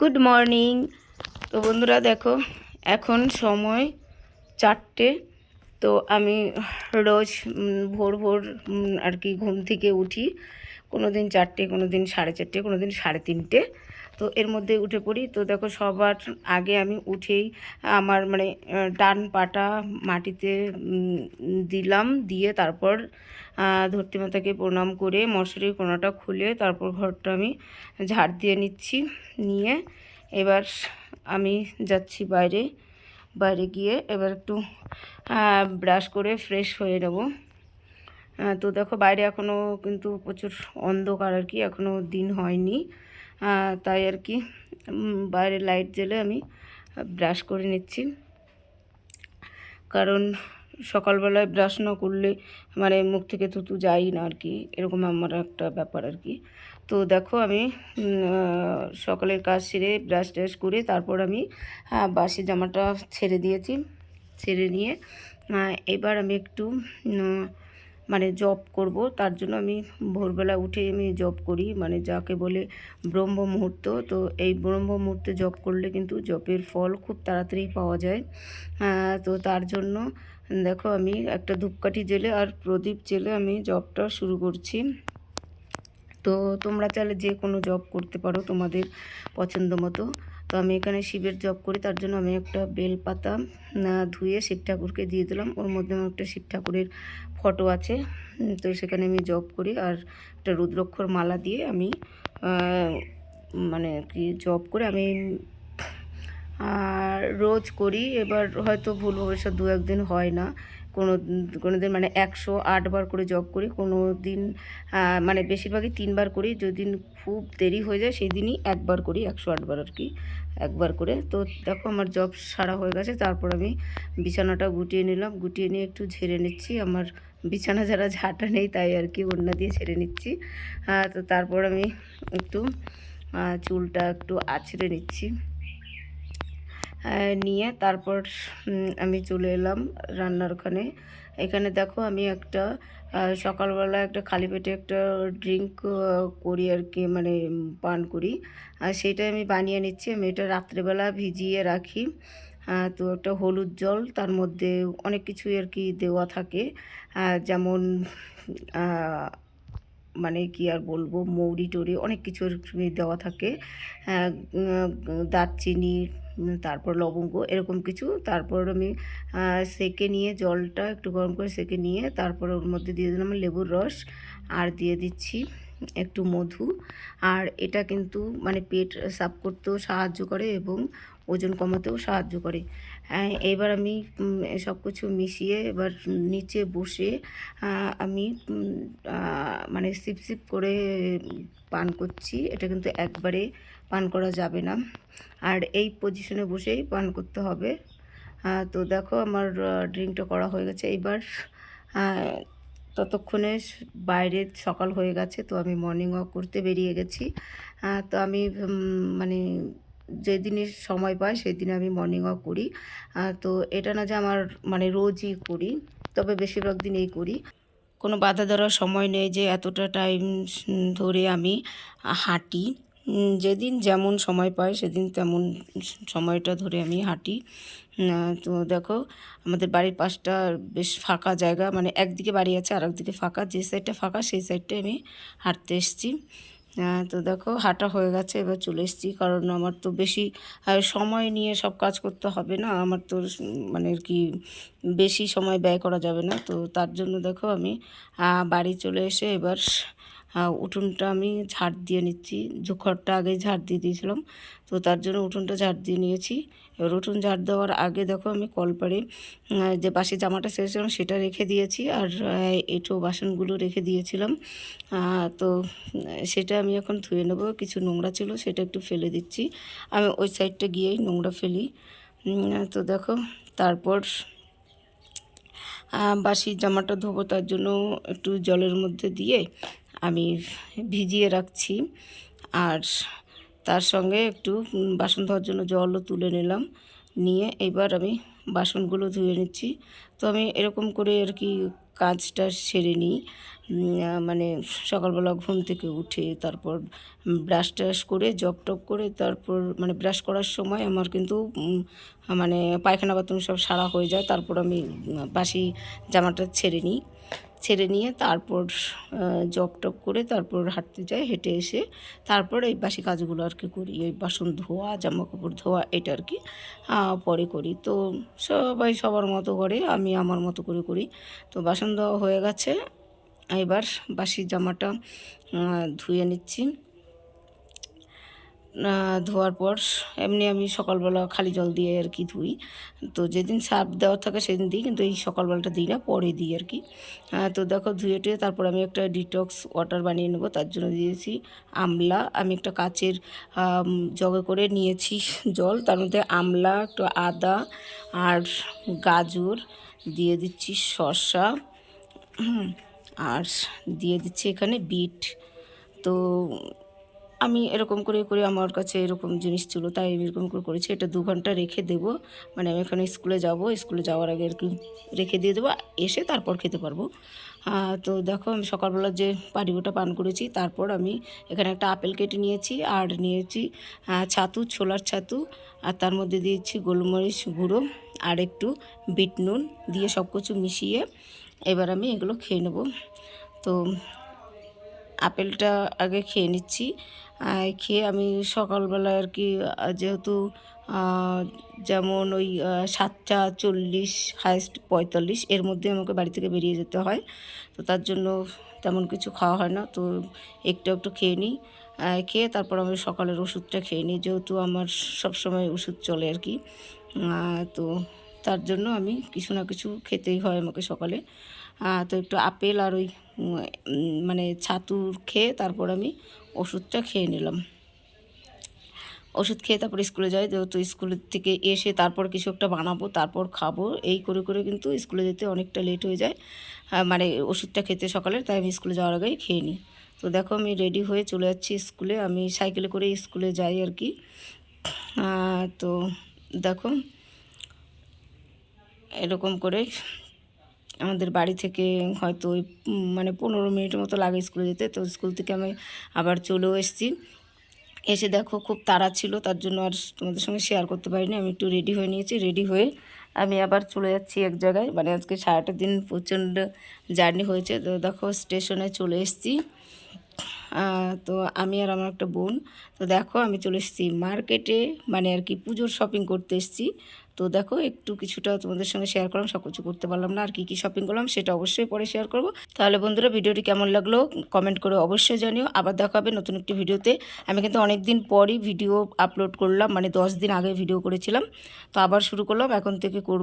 Good morning তো বন্ধুরা দেখো, এখন সময় চারটে। তো আমি রোজ ভোর ভোর আর কি ঘুম থেকে উঠি। কোনো দিন চারটে কোনো দিন সাড়ে চারটে কোনো দিন সাড়ে তিনটে। তো এর মধ্যে উঠে পড়ি। তো দেখো সবার আগে আমি উঠেই আমার মানে ডান পাটা মাটিতে দিলাম। দিয়ে তারপর আহ, ধরতি মাতাকে প্রণাম করে মশারির কোনাটা খুলে তারপর ঘরটা আমি ঝাড় দিয়ে নিচ্ছি। নিয়ে এবার আমি যাচ্ছি বাইরে। বাইরে গিয়ে এবার একটু ব্রাশ করে ফ্রেশ হয়ে নেব। তো দেখো বাইরে এখনও কিন্তু প্রচুর অন্ধকার আর কি এখনও দিন হয়নি। তাই আর কি বাইরে লাইট জ্বেলে আমি ব্রাশ করে নিচ্ছি। কারণ সকালবেলায় ব্রাশ না করলে মানে মুখ থেকে থুতু যাই না আর কি, এরকম আমার একটা ব্যাপার আর কি। তো দেখো আমি সকালের কাজ সেরে ব্রাশ ট্রাশ করে তারপর আমি বাসি জামাটা ছেড়ে দিয়েছি। ছেড়ে নিয়ে এবার আমি একটু মানে জব করব, তার জন্য আমি ভোরবেলা উঠে আমি জব করি। মানে যাকে বলে ব্রহ্ম মুহূর্ত। তো এই ব্রহ্ম মুহূর্তে জব করলে কিন্তু জবের ফল খুব তাড়াতাড়ি পাওয়া যায়। তো তার জন্য দেখো আমি একটা ধূপকাঠি জেলে আর প্রদীপ জেলে আমি জবটা শুরু করছি। তো তোমরা চাইলে যে কোনো জব করতে পারো তোমাদের পছন্দ মতো। তো আমি এখানে শিবের জব করি তার জন্য আমি একটা বেলপাতা আহ, ধুয়ে শিব ঠাকুরকে দিয়ে দিলাম। ওর মধ্যে আমার একটা শিব ঠাকুরের ফটো আছে। তো সেখানে আমি জব করি আর একটা রুদ্রক্ষর মালা দিয়ে আমি মানে কি জব করে আমি আর রোজ করি। এবার হয়তো ভুল ভবিষ্যৎ দু একদিন হয় না। কোনো কোনো দিন মানে একশো আটবার করে জব করি, কোনো দিন মানে বেশিরভাগই তিনবার করি, যেদিন খুব দেরি হয়ে যায় সেই দিনই একবার করি, একশো আটবার আর কি, একবার করে। তো দেখো আমার জব সারা হয়ে গেছে, তারপর আমি বিছানাটা গুটিয়ে নিলাম, গুটিয়ে নিয়ে একটু ঝেড়ে নিচ্ছি, আমার বিছানা যারা ঝাঁটা নেই তাই আর কি ওড়না দিয়ে ছেড়ে নিচ্ছি। তো তারপর আমি একটু চুলটা একটু আছড়ে নিচ্ছি। নিয়ে তারপর আমি চলে এলাম রান্নার ওখানে। এখানে দেখো আমি একটা সকালবেলা একটা খালি পেটে একটা ড্রিঙ্ক করি আর কি মানে পান করি। আর সেটা আমি বানিয়ে নিচ্ছি। আমি এটা রাত্রেবেলা ভিজিয়ে রাখি। তো একটা হলুদ জল, তার মধ্যে অনেক কিছুই আর কি দেওয়া থাকে। যেমন মানে কি আর বলব, মৌরি টৌরি অনেক কিছু দেওয়া থাকে। দারচিনি তারপর লবঙ্গ, এরকম কিছু। তারপর আমি সেকে নিয়ে জলটা একটু গরম করে সেকে নিয়ে তারপর ওর মধ্যে দিয়ে দিলাম লেবুর রস আর দিয়ে দিচ্ছি একটু মধু। আর এটা কিন্তু মানে পেট সাফ করতেও সাহায্য করে এবং ওজন কমাতেও সাহায্য করে। এবার আমি সব কিছু মিশিয়ে এবার নিচে বসে আমি মানে সিপ সিপ করে পান করছি। এটা কিন্তু একবারে পান করা যাবে না। আর এই পজিশনে বসেই পান করতে হবে। তো দেখো আমার ড্রিঙ্কটা করা হয়ে গেছে। এবার আহ, ততক্ষণে বাইরে সকাল হয়ে গেছে তো আমি মর্নিং ওয়াক করতে বেরিয়ে গেছি। আহ, তো আমি মানে যেদিনই সময় পাই সেদিন আমি মর্নিং ওয়াক করি। তো এটা না যে আমার মানে রোজই করি তবে বেশিরভাগ দিনেই করি। কোনো বাধা ধরার সময় নেই যে এতটা টাইম ধরে আমি হাঁটি। যেদিন যেমন সময় পাই সেদিন তেমন সময়টা ধরে আমি হাঁটি। তো দেখো, আমাদের বাড়ির পাশটা বেশ ফাঁকা জায়গা মানে একদিকে বাড়ি আছে আর একদিকে ফাঁকা। যে সাইডটা ফাঁকা, সেই সাইডটায় আমি হাঁটতে এসেছি। তো দেখো, হাঁটা হয়ে গেছে, এবার চলে এসেছি। কারণ আমার তো বেশি সময় নিয়ে সব কাজ করতে হবে না। আমার তো মানে আর কি, বেশি সময় ব্যয় করা যাবে না। তো তার জন্য দেখো, আমি বাড়ি চলে এসে এবার উঠোনটা আমি ঝাড় দিয়ে নিচ্ছি। যে ঘরটা আগে ঝাড় দিয়ে দিয়েছিলাম। তো তার জন্য উঠোনটা ঝাড় দিয়ে নিয়েছি। এবার উঠোন ঝাড় দেওয়ার আগে দেখো আমি কলপারে যে বাসি জামাটা ছেড়েছিলাম সেটা রেখে দিয়েছি আর এঁটো বাসনগুলো রেখে দিয়েছিলাম। তো, সেটা আমি এখন ধুয়ে নেব। কিছু নোংরা ছিল সেটা একটু ফেলে দিচ্ছি। আমি ওই সাইডটা গিয়েই নোংরা ফেলি। তো দেখো, তারপর বাসি জামাটা ধোবো তার জন্য একটু জলের মধ্যে দিয়ে আমি ভিজিয়ে রাখছি। আর তার সঙ্গে একটু বাসন ধোয়ার জন্য জলও তুলে নিলাম। নিয়ে এবার আমি বাসনগুলো ধুয়ে নিচ্ছি। তো আমি এরকম করে আর কি কাজটা সেরে নিই। মানে সকালবেলা ঘুম থেকে উঠে তারপর ব্রাশ ট্রাশ করে, জব টপ করে তারপর মানে ব্রাশ করার সময় আমার কিন্তু মানে পায়খানা বাথরুম সব সারা হয়ে যায়। তারপর আমি বাসি জামাটা ছেড়ে নিই। ছেড়ে নিয়ে তারপর জব টপ করে তারপর হাঁটতে যাই, হেঁটে এসে তারপর এই বাসি কাজগুলো আর কি করি। এই বাসন ধোয়া জামা কাপড় ধোয়া, এটা আর কি পরে করি। তো সবাই সবার মতো করে, আমি আমার মতো করে করি। তো বাসন ধোয়া হয়ে গেছে। এবার বাসি জামাটা ধুয়ে নিচ্ছি। ধোয়ার পর এমনি আমি সকালবেলা খালি জল দিয়ে আর কি ধুই। তো যেদিন সার্ফ দেওয়া থাকে সেদিন দিই, কিন্তু এই সকালবেলাটা দিই না, পরে দিই আর কি। তো দেখো ধুয়ে টুয়ে তারপর আমি একটা ডিটক্স ওয়াটার বানিয়ে নেব, তার জন্য দিয়েছি আমলা। আমি একটা কাচের জগে করে নিয়েছি জল, তার মধ্যে আমলা, একটু আদা আর গাজর, দিয়ে দিচ্ছি শসা আর দিয়ে দিচ্ছি এখানে বিট। তো আমি এরকম করে করে আমার কাছে এরকম জিনিস ছিল, তাই আমি এরকম করে করেছি। এটা দু ঘণ্টা রেখে দেব। মানে আমি এখানে স্কুলে যাব, স্কুলে যাওয়ার আগে আর কি রেখে দিয়ে দেবো, এসে তারপর খেতে পারব। তো দেখো আমি সকালবেলা যে পানিগুটা পান করেছি, তারপর আমি এখানে একটা আপেল কেটে নিয়েছি, আর নিয়েছি ছাতু, ছোলার ছাতু, আর তার মধ্যে দিয়েছি গোলমরিচ গুঁড়ো, আর একটু বিট নুন দিয়ে সব কিছু মিশিয়ে এবার আমি এগুলো খেয়ে নেব। তো আপেলটা আগে খেয়ে নিচ্ছি। খেয়ে আমি সকালবেলা আর কি যেহেতু যেমন ওই সাতটা চল্লিশ, হাইস্ট পঁয়তাল্লিশ, এর মধ্যে আমাকে বাড়ি থেকে বেরিয়ে যেতে হয়। তো তার জন্য তেমন কিছু খাওয়া হয় না। তো একটু একটু খেয়ে নিই। খেয়ে তারপর আমি সকালের ওষুধটা খেয়ে নিই, যেহেতু আমার সব সময় ওষুধ চলে আর কি। তো তার জন্য আমি কিছু না কিছু খেতেই হয় আমাকে সকালে। তো একটু আপেল আর ওই মানে ছাতুর খেয়ে তারপর আমি ওষুধটা খেয়ে নিলাম। ওষুধ খেয়ে তারপর স্কুলে যাই, যেহেতু স্কুলের থেকে এসে তারপর কিছু একটা বানাবো, তারপর খাব, এই করে করে কিন্তু স্কুলে যেতে অনেকটা লেট হয়ে যায়। মানে ওষুধটা খেতে সকালে, তাই আমি স্কুলে যাওয়ার আগেই খেয়ে নিই। তো দেখো আমি রেডি হয়ে চলে যাচ্ছি স্কুলে, আমি সাইকেলে করে স্কুলে যাই আর কি। তো দেখো এরকম করে আমাদের বাড়ি থেকে হয়তো ওই মানে পনেরো মিনিটের মতো লাগে স্কুলে যেতে। তো স্কুল থেকে আমি আবার চলেও এসেছি। এসে দেখো খুব তাড়া ছিল, তার জন্য আর তোমাদের সঙ্গে শেয়ার করতে পারিনি। আমি একটু রেডি হয়ে নিয়েছি রেডি হয়ে আমি আবার চলে যাচ্ছি এক জায়গায়। মানে আজকে সারাটা দিন প্রচণ্ড জার্নি হয়েছে। তো দেখো স্টেশনে চলে এসেছি। তো আমি আর আমার একটা বোন। তো দেখো, আমি চলে এসেছি মার্কেটে মানে আর কি পুজোর শপিং করতে এসেছি। তো দেখো, একটু কিছুটা তোমাদের সঙ্গে শেয়ার করলাম, সব কিছু করতে পারলাম না, আর কি কি শপিং করলাম সেটা অবশ্যই পরে শেয়ার করব। তাহলে বন্ধুরা, ভিডিওটি কেমন লাগল কমেন্ট করে অবশ্যই জানিও। আবার দেখা হবে নতুন একটি ভিডিওতে। আমি কিন্তু অনেক দিন পরই ভিডিও আপলোড করলাম মানে দশ দিন আগে ভিডিও করেছিলাম। তো আবার শুরু করলাম, এখন থেকে করব।